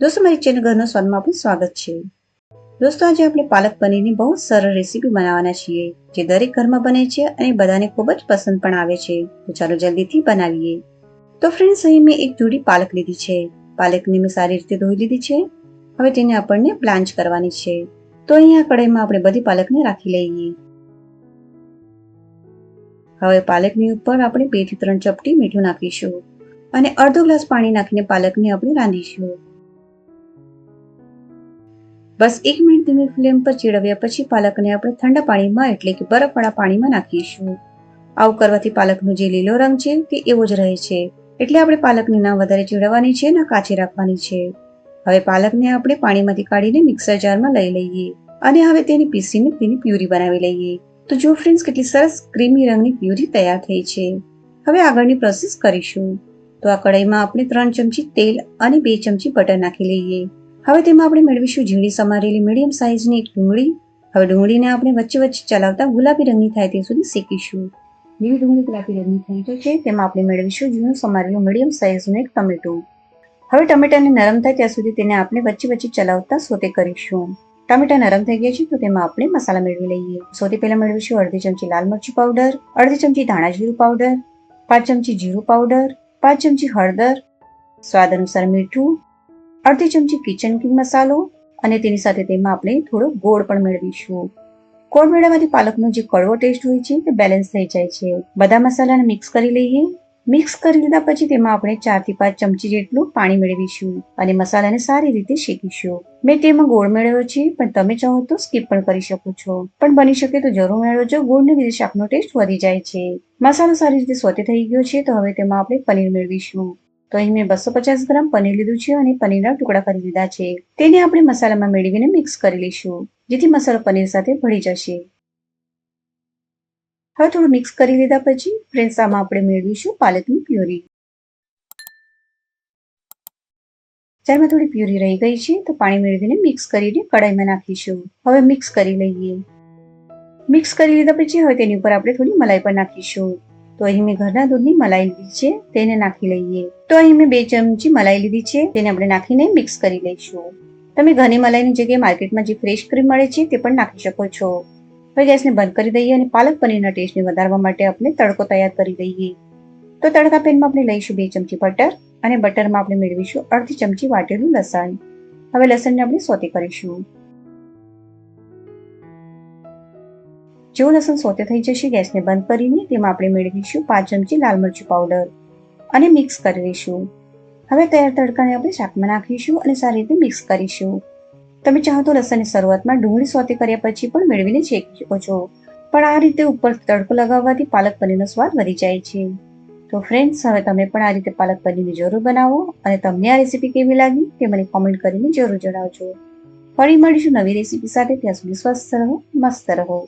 દોસ્તો, મારી ચેનલ ઘરનો સ્વાદમાં આપનું સ્વાગત છે. દોસ્તો, આજે આપણે પાલક પનીરની બહુ સરળ રેસીપી બનાવવાના છીએ, જે દરેક ઘરમાં બને છે અને બધાને ખૂબ જ પસંદ પણ આવે છે. તો ચાલો જલ્દીથી બનાવીએ. તો ફ્રેન્ડ્સ અહીં મેં એક જોડી પાલક લીધી છે. પાલકને મેં સારી રીતે ધોઈ લીધી છે. હવે તેને આપણને પ્લાન્ચ કરવાની છે. તો અહીંયા કઢાઈમાં આપણે બધી પાલકને રાખી લઈએ. હવે પાલકની ઉપર આપણે બેથી ત્રણ ચપટી મીઠું નાખીશું અને અડધો ગ્લાસ પાણી નાખીને પાલકને આપણે રાંધીશું. બસ એક મિનિટ ધીમી ફ્લેમ પર ચીડવ્યા પછી પાલકને આપણે ઠંડા પાણીમાં એટલે કે બરફવાળા પાણીમાં નાખીશું. આવું કરવાથી પાલકનો જે લીલો રંગ છે તે એવો જ રહે છે. એટલે આપણે પાલકને ના વધારે ચીડવવાની છે, ના કાચી રાખવાની છે. હવે પાલકને આપણે પાણીમાંથી કાઢીને મિક્સર જારમાં લઈ લઈએ અને હવે તેને પીસીને તેની પ્યુરી બનાવી લઈએ. તો જો ફ્રેન્ડ્સ કેટલી સરસ ક્રીમી રંગની પ્યુરી તૈયાર થઈ છે. હવે આગળની પ્રોસેસ કરીશું. તો આ કઢાઈમાં આપણે ત્રણ ચમચી તેલ અને બે ચમચી બટર નાખી લઈએ. હવે તેમાં આપણે મેળવીશું ઝીણી સમારેલી મીડિયમ સાઇઝની એક ડુંગળી. હવે ડુંગળીને આપણે વચ્ચે વચ્ચે ચલાવતા ગુલાબી રંગની થાય તે સુધી શેકીશું. જેવી ડુંગળી ગુલાબી રંગની થઈ જશે તેમાં આપણે મેળવીશું ઝીણું સમારેલું મીડિયમ સાઇઝનું એક ટમેટું. હવે ટમેટાને નરમ થાય ત્યાં સુધી તેને આપણે વચ્ચે વચ્ચે ચલાવતા સોતે કરીશું. ટમેટા નરમ થઈ ગયા છે, તો તેમાં આપણે મસાલા મેળવી લઈએ. સૌથી પહેલા મેળવીશું અડધી ચમચી લાલ મરચું પાવડર, અડધી ચમચી ધાણા જીરું પાવડર, પાંચ ચમચી જીરું પાવડર, પાંચ ચમચી હળદર, સ્વાદ અનુસાર મીઠું અડધી ચમચી કિચન કિંગ મસાલો અને તેની સાથે તેમાં આપણે થોડો ગોળ પણ મેળવીશું. ગોળ મેળવવાથી પાલકનો જે કડવો ટેસ્ટ હોય છે તે બેલેન્સ થઈ જાય છે. બધા મસાલાને મિક્સ કરી લઈએ. મિક્સ કરી લીધા પછી તેમાં આપણે ચારથી પાંચ ચમચી જેટલું પાણી મેળવીશું અને મસાલાને સારી રીતે શેકીશું. મેં તેમાં ગોળ મેળવ્યો છે, પણ તમે ચાહો તો સ્કીપ પણ કરી શકો છો. પણ બની શકે તો જરૂર મેળવજો, ગોળને લીધે શાકનો ટેસ્ટ વધી જાય છે. મસાલો સારી રીતે સોતે થઈ ગયો છે, તો હવે તેમાં આપણે પનીર મેળવીશું. તો અહીં મેં બસો પચાસ ગ્રામ પનીર લીધું છે અને પનીરના ટુકડા કરી લીધા છે. તેને આપણે મસાલામાં મેળવીને મિક્સ કરી લઈશું, જેથી મસાલો પનીર સાથે ભળી જશે. હવે થોડું મિક્સ કરી લીધા પછી ફ્રેન્ડ્સ આમાં આપણે મેળવીશું પાલકની પ્યુરી. ચારમાં થોડી પ્યુરી રહી ગઈ છે, તો પાણી મેળવીને મિક્સ કરીને કઢાઈમાં નાખીશું. હવે મિક્સ કરી લઈએ. મિક્સ કરી લીધા પછી હવે તેની ઉપર આપણે થોડી મલાઈ પણ નાખીશું. તો અહીં મેં ઘરના દૂધની મલાઈ લીધી છે, તેને નાખી લઈએ. તો અહીં મેં બે ચમચી મલાઈ લીધી છે, તેને આપણે નાખીને મિક્સ કરી લઈશું. તમે ઘણી મલાઈની જગ્યાએ માર્કેટમાં જે ફ્રેશ ક્રીમ મળે છે, તે પણ નાખી શકો છો. હવે ગેસને બંધ કરી દઈએ અને પાલક પનીરના ટેસ્ટને વધારવા માટે આપણે તડકો તૈયાર કરી દઈએ. તો તડકા પેનમાં આપણે લઈશું બે ચમચી બટર અને બટરમાં આપણે મેળવીશું અડધી ચમચી વાટેલું લસણ. હવે લસણને આપણે સોતે કરીશું. જેવું લસણ સોતે થઈ જશે, ગેસને બંધ કરીને તેમાં આપણે મેળવીશું પાંચ ચમચી લાલ મરચું પાવડર અને મિક્સ કરી દઈશું હવે તૈયાર તડકાને આપણે શાકમાં નાખીશું અને સારી રીતે મિક્સ કરીશું. તમે ચાહો તો લસણની શરૂઆતમાં ડુંગળી સોતે કર્યા પછી પણ મેળવીને શેકી શકો છો. પણ આ રીતે ઉપર તડકો લગાવવાથી પાલક પનીરનો સ્વાદ વધી જાય છે. તો ફ્રેન્ડ્સ હવે તમે પણ આ રીતે પાલક પનીરની જરૂર બનાવો અને તમને આ રેસીપી કેવી લાગી તે મને કોમેન્ટ કરીને જરૂર જણાવજો. ફરી મળીશું નવી રેસીપી સાથે, ત્યાં સુધી સ્વસ્થ રહો, મસ્ત રહો.